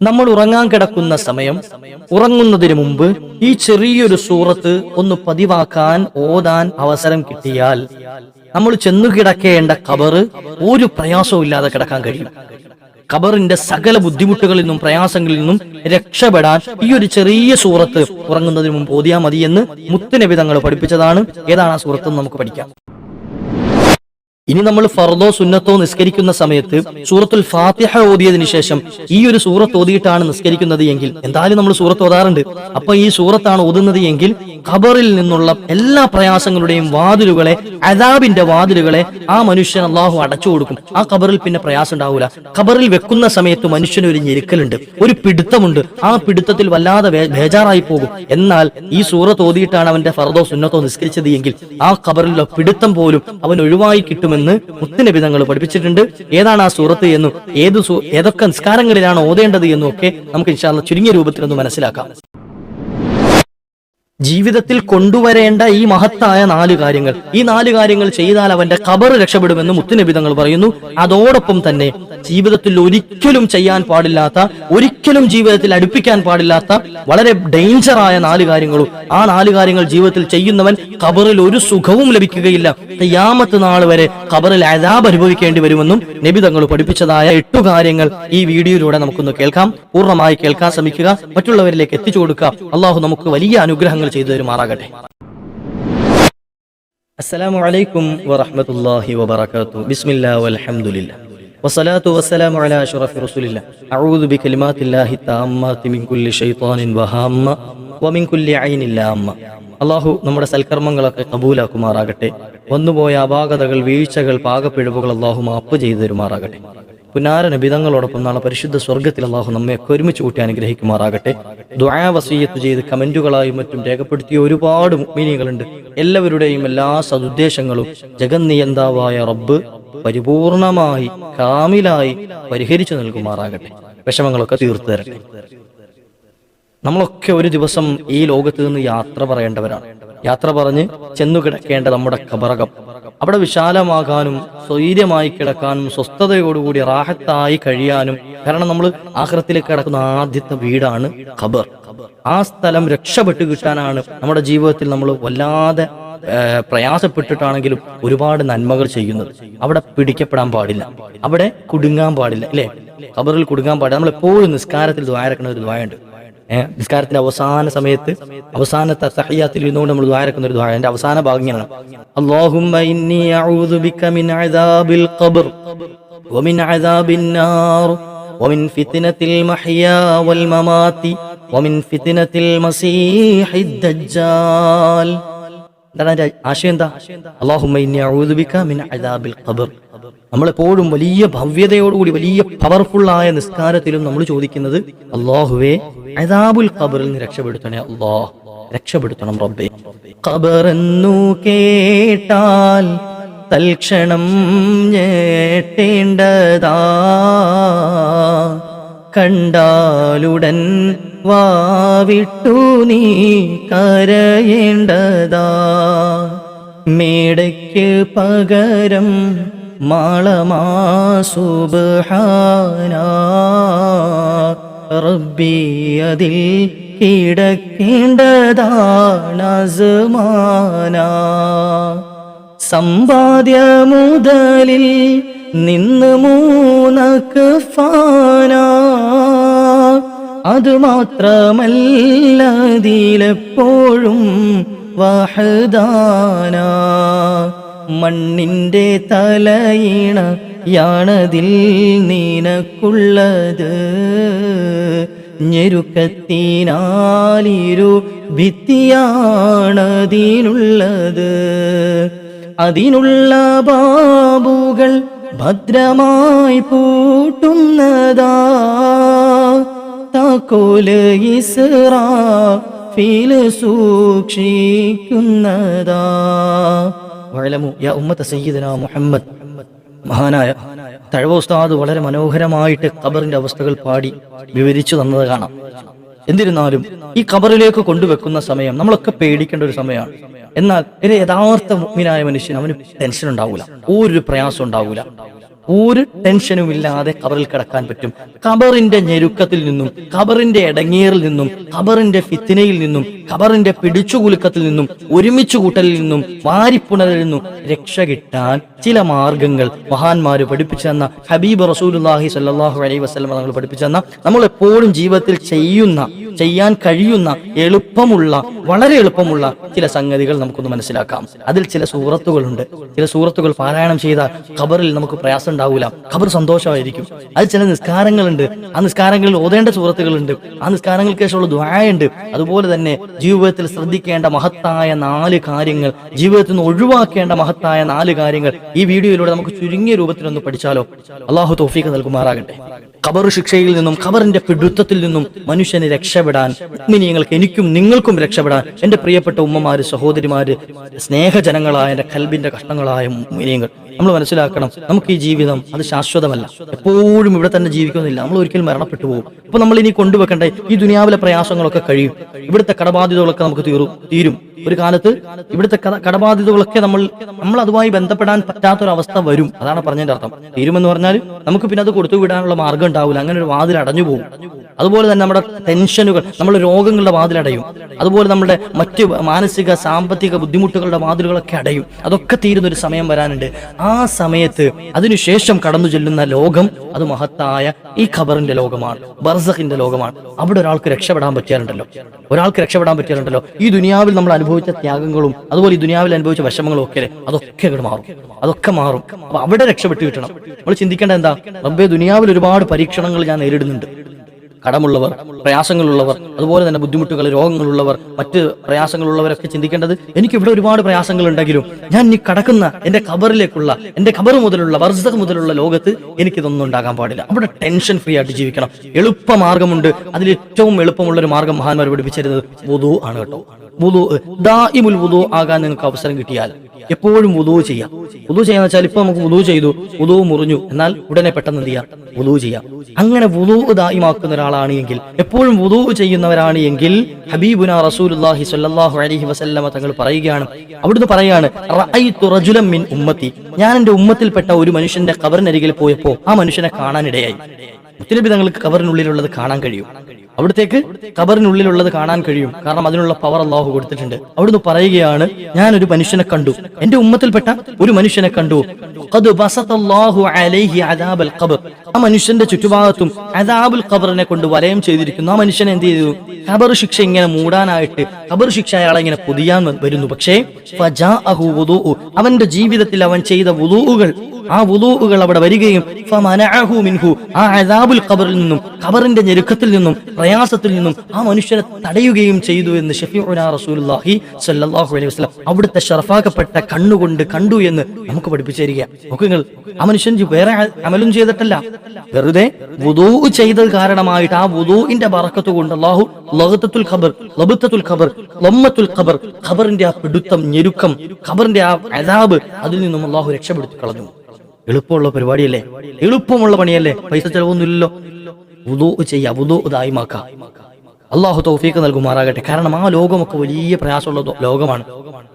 നമ്മൾ ഉറങ്ങാൻ കിടക്കുന്ന സമയം ഉറങ്ങുന്നതിന് മുമ്പ് ഈ ചെറിയൊരു സൂറത്ത് ഒന്ന് പതിവാക്കാൻ ഓതാൻ അവസരം കിട്ടിയാൽ നമ്മൾ ചെന്നു കിടക്കേണ്ട കബറ് ഒരു പ്രയാസവും ഇല്ലാതെ കിടക്കാൻ കഴിയും കബറിന്റെ സകല ബുദ്ധിമുട്ടുകളിൽ നിന്നും പ്രയാസങ്ങളിൽ നിന്നും രക്ഷപ്പെടാൻ ഈ ഒരു ചെറിയ സൂറത്ത് ഉറങ്ങുന്നതിന് മുമ്പ് ഓതിയാൽ മതി എന്ന് മുത്തുനബി തങ്ങൾ പഠിപ്പിച്ചതാണ്. ഏതാണ് ആ സൂറത്ത് നമുക്ക് പഠിക്കാം. ഇനി നമ്മൾ ഫർദോ സുന്നത്തോ നിസ്കരിക്കുന്ന സമയത്ത് സൂറത്തുൽ ഫാത്തിഹ ഓതിയതിനു ശേഷം ഈ ഒരു സൂറത്ത് ഓതിയിട്ടാണ് നിസ്കരിക്കുന്നത് എങ്കിൽ എന്തായാലും നമ്മൾ സൂറത്ത് ഓതാറുണ്ട്. അപ്പൊ ഈ സൂറത്താണ് ഓതുന്നത് എങ്കിൽ ഖബറിൽ നിന്നുള്ള എല്ലാ പ്രയാസങ്ങളുടെയും വാതിലുകളെ അദാബിന്റെ വാതിലുകളെ ആ മനുഷ്യൻ അള്ളാഹു അടച്ചു കൊടുക്കും. ആ ഖബറിൽ പിന്നെ പ്രയാസം ഉണ്ടാവില്ല ഖബറിൽ വെക്കുന്ന സമയത്ത് മനുഷ്യന് ഒരു ഞെരുക്കലുണ്ട് ഒരു പിടുത്തമുണ്ട്. ആ പിടുത്തത്തിൽ വല്ലാതെ ബേജാറായി പോകും. എന്നാൽ ഈ സൂറത്ത് ഓതിയിട്ടാണ് അവന്റെ ഫർദോ സുന്നത്തോ നിസ്കരിച്ചത് എങ്കിൽ ആ ഖബറിലുള്ള പിടുത്തം പോലും അവൻ ഒഴിവായി കിട്ടുമെന്ന് മുത്തുനബി തങ്ങൾ പഠിപ്പിച്ചിട്ടുണ്ട്. ഏതാണ് ആ സൂറത്ത് എന്നും ഏത് ഏതൊക്കെ നിസ്കാരങ്ങളിലാണ് ഓതേണ്ടത് എന്നും ഒക്കെ നമുക്ക് ഇൻഷാല്ല ചുരുങ്ങിയ രൂപത്തിൽ ഒന്ന് മനസ്സിലാക്കാം. ജീവിതത്തിൽ കൊണ്ടുവരേണ്ട ഈ മഹത്തായ നാല് കാര്യങ്ങൾ. ഈ നാല് കാര്യങ്ങൾ ചെയ്താൽ അവന്റെ കബർ രക്ഷപ്പെടുമെന്ന് മുത്തുനബി തങ്ങൾ പറയുന്നു. അതോടൊപ്പം തന്നെ ജീവിതത്തിൽ ഒരിക്കലും ചെയ്യാൻ പാടില്ലാത്ത ഒരിക്കലും ജീവിതത്തിൽ അടുപ്പിക്കാൻ പാടില്ലാത്ത വളരെ ഡേഞ്ചറായ നാല് കാര്യങ്ങളും. ആ നാല് കാര്യങ്ങൾ ജീവിതത്തിൽ ചെയ്യുന്നവൻ ഖബറിൽ ഒരു സുഖവും ലഭിക്കുകയില്ല. യാമത്ത് നാൾ വരെ ഖബറിൽ അതാബ് അനുഭവിക്കേണ്ടി വരുമെന്നും നബി തങ്ങൾ പഠിപ്പിച്ചതായ എട്ടു കാര്യങ്ങൾ ഈ വീഡിയോയിലൂടെ നമുക്കൊന്ന് കേൾക്കാം. പൂർണമായി കേൾക്കാൻ ശ്രമിക്കുക. മറ്റുള്ളവരിലേക്ക് എത്തിച്ചു കൊടുക്കുക. അള്ളാഹു നമുക്ക് വലിയ അനുഗ്രഹങ്ങൾ ചെയ്തു തരുമാറാകട്ടെ. അസ്സലാമു അലൈക്കും വറഹ്മത്തുള്ളാഹി വബറകാതുഹു. ബിസ്മില്ലാഹി വൽഹംദുലില്ലാ വസ്സലാത്തു വസ്സലാമു അലാ അഷ്റഫി റസൂലില്ല. അഊദു ബികലിമാത്തില്ലാഹി താമ്മാതി മിൻ കുല്ലി ശൈത്വാനിൻ വഹാമ്മ വമിൻ കുല്ലി ഐനിൻ ലാമ്മ അള്ളാഹു നമ്മുടെ സൽക്കർമ്മങ്ങളൊക്കെ കബൂലാക്കുമാറാകട്ടെ. വന്നുപോയ അപാകതകൾ വീഴ്ചകൾ പാകപ്പിഴവുകൾ അള്ളാഹു മാപ്പ് ചെയ്തു തരുമാറാകട്ടെ. പുനാര നബിതങ്ങളോടൊപ്പം നാളെ പരിശുദ്ധ സ്വർഗത്തിൽ അള്ളാഹു നമ്മെ ഒരുമിച്ച് കൂട്ടി അനുഗ്രഹിക്കുമാറാകട്ടെ. ദുആ വസീയത്ത് ചെയ്ത് കമന്റുകളായും മറ്റും രേഖപ്പെടുത്തിയ ഒരുപാട് മുഅ്മിനീകളുണ്ട് എല്ലാവരുടെയും എല്ലാ സദുദ്ദേശങ്ങളും ജഗന്നിയന്താവായ റബ്ബ് പരിപൂർണമായി കാമിലായി പരിഹരിച്ചു നൽകുമാറാകട്ടെ. വിഷമങ്ങളൊക്കെ തീർത്തു തരട്ടെ നമ്മളൊക്കെ ഒരു ദിവസം ഈ ലോകത്ത് നിന്ന് യാത്ര പറയേണ്ടവരാണ്. യാത്ര പറഞ്ഞ് ചെന്നു കിടക്കേണ്ട നമ്മുടെ കബറകം. അവിടെ വിശാലമാകാനും സ്വൈര്യമായി കിടക്കാനും സ്വസ്ഥതയോടുകൂടി റാഹത്തായി കഴിയാനും കാരണം നമ്മൾ ആഹ്റത്തിലേക്ക് കിടക്കുന്ന ആദ്യത്തെ വീടാണ് ഖബർ. ആ സ്ഥലം രക്ഷപ്പെട്ടു കിട്ടാനാണ് നമ്മുടെ ജീവിതത്തിൽ നമ്മൾ വല്ലാതെ പ്രയാസപ്പെട്ടിട്ടാണെങ്കിലും ഒരുപാട് നന്മകൾ ചെയ്യുന്നത്. അവിടെ പിടിക്കപ്പെടാൻ പാടില്ല. അവിടെ കുടുങ്ങാൻ പാടില്ല അല്ലേ? ഖബറിൽ കുടുങ്ങാൻ പാടില്ല. നമ്മൾ എപ്പോഴും നിസ്കാരത്തിൽ ദ്വാരക്കുന്ന ഒരു ദ്വായുണ്ട് നിസ്കാരത്തിന്റെ അവസാന സമയത്ത് അവസാനത്തെ തഹയ്യാത്തിൽ ഇരുന്നുകൊണ്ട് നമ്മൾ ദ്വാരക്കുന്ന ഒരു ദ്വാര എന്റെ അവസാന ഭാഗം ഇങ്ങനെയാണ് അല്ലാഹുമ്മ ഇന്നി അഊദു ബിക മിൻ അദാബിൽ ഖബർ ومن عذاب النار ومن فتنة المحيا والممات ومن فتنة المسيح الدجال എന്താണ് ആശയം എന്താ? ഖബർ. നമ്മളെപ്പോഴും വലിയ ഭവ്യതയോടുകൂടി വലിയ പവർഫുൾ ആയ നിസ്കാരത്തിലും നമ്മൾ ചോദിക്കുന്നത് അള്ളാഹുവേ അദാബുൽ ഖബറിൽ നിന്ന് രക്ഷപ്പെടുത്തണേ അള്ളാഹ് രക്ഷപ്പെടുത്തണം റബ്ബേ. ഖബറെന്നു കേട്ടാൽ തൽക്ഷണം ഞേട്ടേണ്ടതാ. കണ്ടാലുടൻ വാവിട്ടു നീ കരയേണ്ടതാ. മേടയ്ക്ക് പകരം മാളമാ സുബ്ഹാന. റബ്ബി അതിൽ കിടക്കേണ്ടതാണ് സമ്പാദ്യ മുതലിൽ നിന്ന് മൂന്നക്ക് ഫാന അത് മാത്രമല്ല അതിലെപ്പോഴും വഹദാന. മണ്ണിന്റെ തലയിണ യാണതിൽ നിനക്കുള്ളത്. ഞെരുക്കത്തിനാലിരു ഭിത്തിയാണതിനുള്ളത്. അതിനുള്ള ബാബുകൾ ഭദ്രമായി പൂട്ടുന്നതാ. താക്കോൽ ഇസ്രാ ഫീൽ സൂക്ഷിക്കുന്നതാ. വഅലമു യാ ഉമ്മത്ത സയ്യിദന മുഹമ്മദ്. മഹാനായ തഴവ ഉസ്താദ് വളരെ മനോഹരമായിട്ട് ഖബറിന്റെ അവസ്ഥകൾ പാടി വിവരിച്ചു തന്നത് കാണാം. എന്നിരുന്നാലും ഈ ഖബറിലേക്ക് കൊണ്ടുവെക്കുന്ന സമയം നമ്മളൊക്കെ പേടിക്കേണ്ട ഒരു സമയമാണ്. എന്നാൽ ഒരു യഥാർത്ഥ മുഗ്മിനായ മനുഷ്യൻ അവന് ടെൻഷൻ ഉണ്ടാവൂല ഒരു പ്രയാസം ഉണ്ടാവൂല. ഒരു ടെൻഷനും ഇല്ലാതെ കബറിൽ കിടക്കാൻ പറ്റും. കബറിന്റെ ഞെരുക്കത്തിൽ നിന്നും കബറിന്റെ ഇടങ്ങേറിൽ നിന്നും കബറിന്റെ ഫിത്തിനയിൽ നിന്നും കബറിന്റെ പിടിച്ചുകുലുക്കത്തിൽ നിന്നും ഒരുമിച്ച് കൂട്ടലിൽ നിന്നും വാരിപ്പുണരിൽ നിന്നും രക്ഷ കിട്ടാൻ ചില മാർഗങ്ങൾ മഹാന്മാര് പഠിപ്പിച്ചു തന്ന ഹബീബ് റസൂലുല്ലാഹി സല്ലാഹു അലൈഹി വസ്ലം നമ്മൾ പഠിപ്പിച്ചു തന്ന നമ്മൾ എപ്പോഴും ജീവിതത്തിൽ ചെയ്യുന്ന ചെയ്യാൻ കഴിയുന്ന എളുപ്പമുള്ള വളരെ എളുപ്പമുള്ള ചില സംഗതികൾ നമുക്കൊന്ന് മനസ്സിലാക്കാം. അതിൽ ചില സൂറത്തുകളുണ്ട്. ചില സൂറത്തുകൾ പാരായണം ചെയ്താൽ ഖബറിൽ നമുക്ക് പ്രയാസം ഉണ്ടാവില്ല ഖബർ സന്തോഷമായിരിക്കും. അതിൽ ചില നിസ്കാരങ്ങളുണ്ട്. ആ നിസ്കാരങ്ങളിൽ ഓതേണ്ട സൂറത്തുകളുണ്ട്. ആ നിസ്കാരങ്ങൾക്ക് ശേഷമുള്ള ദ്വായുണ്ട് അതുപോലെ തന്നെ ജീവിതത്തിൽ ശ്രദ്ധിക്കേണ്ട മഹത്തായ നാല് കാര്യങ്ങൾ ജീവിതത്തിൽ നിന്ന് ഒഴിവാക്കേണ്ട മഹത്തായ നാല് കാര്യങ്ങൾ ഈ വീഡിയോയിലൂടെ നമുക്ക് ചുരുങ്ങിയ രൂപത്തിൽ ഒന്ന് പഠിച്ചാലോ? അള്ളാഹു തോഫീക്ക് നൽകുമാറാകട്ടെ. ഖബർ ശിക്ഷയിൽ നിന്നും ഖബറിന്റെ പിടുത്തത്തിൽ നിന്നും മനുഷ്യനെ മനുഷ്യന് രക്ഷപ്പെടാൻ. മുഗ്മിനിയങ്ങൾക്ക് എനിക്കും നിങ്ങൾക്കും രക്ഷപ്പെടാൻ. എന്റെ പ്രിയപ്പെട്ട ഉമ്മമാര് സഹോദരിമാര് സ്നേഹജനങ്ങളായ എന്റെ കൽബിന്റെ കഷ്ണങ്ങളായ മുഅ്മിനീങ്ങൾ നമ്മൾ മനസ്സിലാക്കണം നമുക്ക് ഈ ജീവിതം അത് ശാശ്വതമല്ല. എപ്പോഴും ഇവിടെ തന്നെ ജീവിക്കുന്നില്ല. നമ്മൾ ഒരിക്കലും മരണപ്പെട്ടു പോകും. അപ്പൊ നമ്മൾ ഇനി കൊണ്ടുവെക്കേണ്ട? ഈ ദുനിയാവിലെ പ്രയാസങ്ങളൊക്കെ കഴിയും. ഇവിടുത്തെ കടബാധ്യതകളൊക്കെ നമുക്ക് തീരും തീരും. ഒരു കാലത്ത് ഇവിടുത്തെ കടബാധ്യതകളൊക്കെ നമ്മൾ നമ്മൾ അതുമായി ബന്ധപ്പെടാൻ പറ്റാത്തൊരവസ്ഥ വരും. അതാണ് പറഞ്ഞതിന്റെ അർത്ഥം. തീരുമെന്ന് പറഞ്ഞാൽ നമുക്ക് പിന്നെ അത് കൊടുത്തു വിടാനുള്ള മാർഗം ഉണ്ടാവില്ല. അങ്ങനെ ഒരു വാതിൽ അടഞ്ഞു പോകും. അതുപോലെ തന്നെ നമ്മുടെ ടെൻഷനുകൾ നമ്മുടെ രോഗങ്ങളുടെ വാതിലടയും അതുപോലെ നമ്മുടെ മറ്റ് മാനസിക സാമ്പത്തിക ബുദ്ധിമുട്ടുകളുടെ വാതിലുകളൊക്കെ അടയും. അതൊക്കെ തീരുന്ന ഒരു സമയം വരാനുണ്ട്. ആ സമയത്ത് അതിനുശേഷം കടന്നു ചെല്ലുന്ന ലോകം അത് മഹത്തായ ഈ ഖബറിന്റെ ലോകമാണ് ബർസഖിന്റെ ലോകമാണ്. അവിടെ ഒരാൾക്ക് രക്ഷപ്പെടാൻ പറ്റിയാലുണ്ടല്ലോ. ഒരാൾക്ക് രക്ഷപ്പെടാൻ പറ്റിയാലുണ്ടല്ലോ. ഈ ദുനിയാവിൽ നമ്മൾ അനുഭവിച്ച ത്യാഗങ്ങളും അതുപോലെ ഈ ദുനിയാവിൽ അനുഭവിച്ച വിഷമങ്ങളും ഒക്കെ അതൊക്കെ അങ്ങോട്ട് മാറും. അതൊക്കെ മാറും. അപ്പൊ അവിടെ രക്ഷപ്പെട്ട് കിട്ടണം. നമ്മൾ ചിന്തിക്കേണ്ട എന്താ? റബ്ബെ ദുനിയാവിൽ ഒരുപാട് പരീക്ഷണങ്ങൾ ഞാൻ നേരിടുന്നുണ്ട്. കടമുള്ളവർ പ്രയാസങ്ങളുള്ളവർ അതുപോലെ തന്നെ ബുദ്ധിമുട്ടുകൾ രോഗങ്ങളുള്ളവർ മറ്റ് പ്രയാസങ്ങളുള്ളവരൊക്കെ ചിന്തിക്കേണ്ടത് എനിക്ക് ഇവിടെ ഒരുപാട് പ്രയാസങ്ങൾ ഉണ്ടെങ്കിലും ഞാൻ ഈ കടക്കുന്ന എന്റെ ഖബറിലേക്കുള്ള എന്റെ ഖബർ മുതലുള്ള വർഷക മുതലുള്ള ലോകത്ത് എനിക്കിതൊന്നും ഉണ്ടാകാൻ പാടില്ല. അവിടെ ടെൻഷൻ ഫ്രീ ആയിട്ട് ജീവിക്കണം. എളുപ്പ മാർഗമുണ്ട്. അതിൽ ഏറ്റവും എളുപ്പമുള്ള ഒരു മാർഗം മഹാന്മാർ പഠിപ്പിച്ചിരുന്നത് വുദു ആണ് കേട്ടോ. വുദു ഇമുൽ വുദു ആകാൻ നിങ്ങൾക്ക് അവസരം കിട്ടിയാൽ എപ്പോഴും ഉദൂ ചെയ്യാം. ഉദൂ ചെയ്യാന്ന് വെച്ചാൽ ഇപ്പൊ നമുക്ക് ഉദൂ ചെയ്തു ഉദൂ മുറിഞ്ഞു. എന്നാൽ ഉടനെ പെട്ടെന്ന് എന്ത് ചെയ്യാം? ചെയ്യാം. അങ്ങനെ വുദൂ ദായിമാക്കുന്ന ഒരാളാണ് എങ്കിൽ എപ്പോഴും വുദൂ ചെയ്യുന്നവരാണ് എങ്കിൽ ഹബീബുന റസൂലുള്ളാഹി സ്വല്ലല്ലാഹു അലൈഹി വസല്ലമ തങ്ങൾ പറയുകയാണ്. അവിടുന്ന് പറയാണ് മിൻ ഉമ്മത്തി. ഞാൻ എന്റെ ഉമ്മത്തിൽപ്പെട്ട ഒരു മനുഷ്യന്റെ ഖബറിനരികിൽ പോയപ്പോ ആ മനുഷ്യനെ കാണാനിടയായി. മുത്തലബി തങ്ങൾക്ക് കവറിനുള്ളിലുള്ളത് കാണാൻ കഴിയും. അവിടത്തേക്ക് ഖബറിനുള്ളിലുള്ളത് കാണാൻ കഴിയും. കാരണം അതിനുള്ള പവർ അള്ളാഹു കൊടുത്തിട്ടുണ്ട്. അവിടുന്ന് പറയുകയാണ് ഞാൻ ഒരു മനുഷ്യനെ കണ്ടു. എന്റെ ഉമ്മത്തിൽപ്പെട്ട ഒരു മനുഷ്യനെ കണ്ടു. ആ മനുഷ്യന്റെ ചുറ്റുഭാഗത്തും അദാബുൽ ഖബറിനെ കൊണ്ട് വലയം ചെയ്തിരിക്കുന്നു. ആ മനുഷ്യൻ എന്ത് ചെയ്തു? ഖബർ ശിക്ഷ ഇങ്ങനെ മൂടാനായിട്ട് ഖബർ ശിക്ഷ അയാളെ ഇങ്ങനെ പൊതിയാൻ വരുന്നു. പക്ഷേ. അവന്റെ ജീവിതത്തിൽ അവൻ ചെയ്ത വുദൂഉകൾ ആ വുദൂഉകൾ അവിടെ വരികയും മിൻഹു ആ ഖബറിൽ നിന്നും ഖബറിന്റെ ഞെരുക്കത്തിൽ നിന്നും പ്രയാസത്തിൽ നിന്നും ആ മനുഷ്യനെ തടയുകയും ചെയ്തു എന്ന് ഷഫീഉന റസൂലുള്ളാഹി അലൈഹി വസല്ലം അവിടുത്തെ ഷറഫാക്കപ്പെട്ട കണ്ണുകൊണ്ട് കണ്ടു എന്ന് നമുക്ക് പഠിപ്പിച്ചു തരിക നോക്കുങ്ങൾ ആ മനുഷ്യൻ വേറെ അമലും ചെയ്തിട്ടല്ല. വെറുതെ വുദൂ ചെയ്തത് കാരണമായിട്ട് ആ വുദൂഇന്റെ ബറക്കത്ത് കൊണ്ട് അള്ളാഹു ലോകത്തുൽ ഖബർ ലബുത്തുൽ ഖബർ ലമ്മത്തുൽ ഖബർ ഖബറിന്റെ ആ പിടുത്തം ഞെരുക്കം ഖബറിന്റെ ആ അതാബ് അതിൽ നിന്നും അള്ളാഹു രക്ഷപ്പെടുത്തി കളഞ്ഞു. എളുപ്പമുള്ള പരിപാടിയല്ലേ? എളുപ്പമുള്ള പണിയല്ലേ? പൈസ ചെലവൊന്നുമില്ലല്ലോ. വുദൂ ചെയ്യാ ഉദോ ദായിമാക്ക അള്ളാഹു തൗഫീക്ക് നൽകുമാറാകട്ടെ. കാരണം ആ ലോകമൊക്കെ വലിയ പ്രയാസമുള്ള ലോകമാണ്.